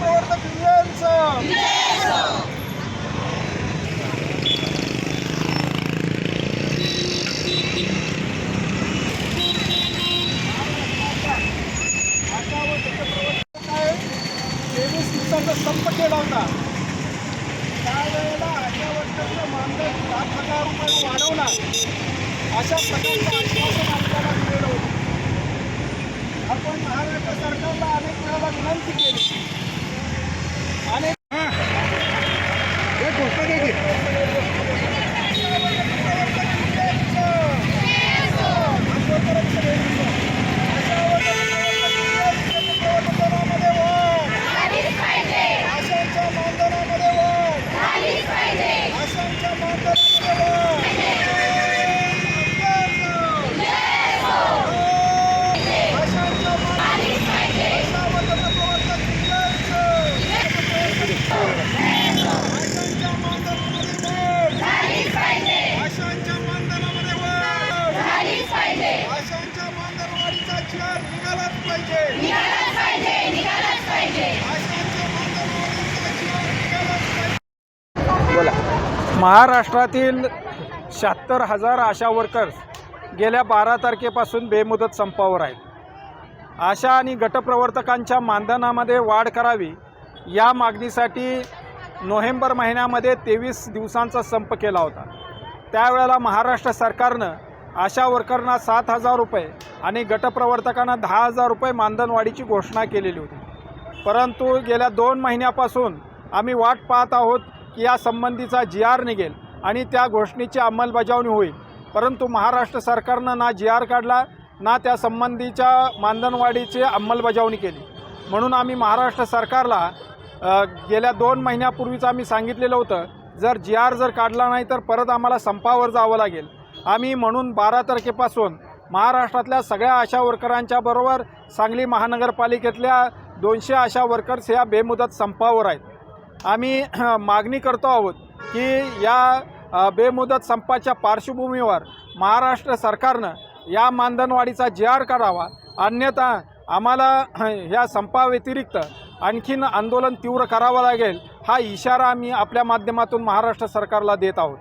प्रवर्तक दिवसाचा संप केला होता त्यावेळेला अशा वर्षाचं मानधन सात हजार रुपये वाढवणार अशा प्रकारचं आश्वासन आपल्याला दिलेलं होतं आपण महाराष्ट्र सरकारला अनेक वेळेला विनंती केली. Yeah. महाराष्ट्रातील शहात्तर हजार आशा वर्कर्स गेल्या बारा तारखेपासून बेमुदत संपावर आहेत. आशा आणि गटप्रवर्तकांच्या मानधनामध्ये वाढ करावी या मागणीसाठी नोव्हेंबर महिन्यामध्ये तेवीस दिवसांचा संप केला होता. त्यावेळेला महाराष्ट्र सरकारनं आशा वर्करना सात हजार रुपये आणि गटप्रवर्तकांना दहा हजार रुपये मानधनवाढीची घोषणा केलेली होती. परंतु गेल्या दोन महिन्यापासून आम्ही वाट पाहत आहोत की या संबंधीचा जी आर निघेल आणि त्या घोषणेची अंमलबजावणी होईल. परंतु महाराष्ट्र सरकारनं ना जी आर काढला ना त्या संबंधीच्या मानधनवाढीची अंमलबजावणी केली. म्हणून आम्ही महाराष्ट्र सरकारला गेल्या दोन महिन्यापूर्वीच आम्ही सांगितलेलं होतं जर जी आर जर काढला नाही तर परत आम्हाला संपावर जावं लागेल. आम्ही म्हणून बारा तारखेपासून महाराष्ट्रातल्या सगळ्या आशा वर्करांच्या बरोबर सांगली महानगरपालिकेतल्या दोनशे आशा वर्कर्स ह्या बेमुदत संपावर आहेत. आम्ही मागणी करतो आहोत की या बेमुदत संपाच्या पार्श्वभूमीवर महाराष्ट्र सरकारनं या मानधनवाढीचा जे आर काढावा. अन्यथा आम्हाला ह्या संपाव्यतिरिक्त आणखीन आंदोलन तीव्र करावं लागेल हा इशारा आम्ही आपल्या माध्यमातून महाराष्ट्र सरकारला देत आहोत.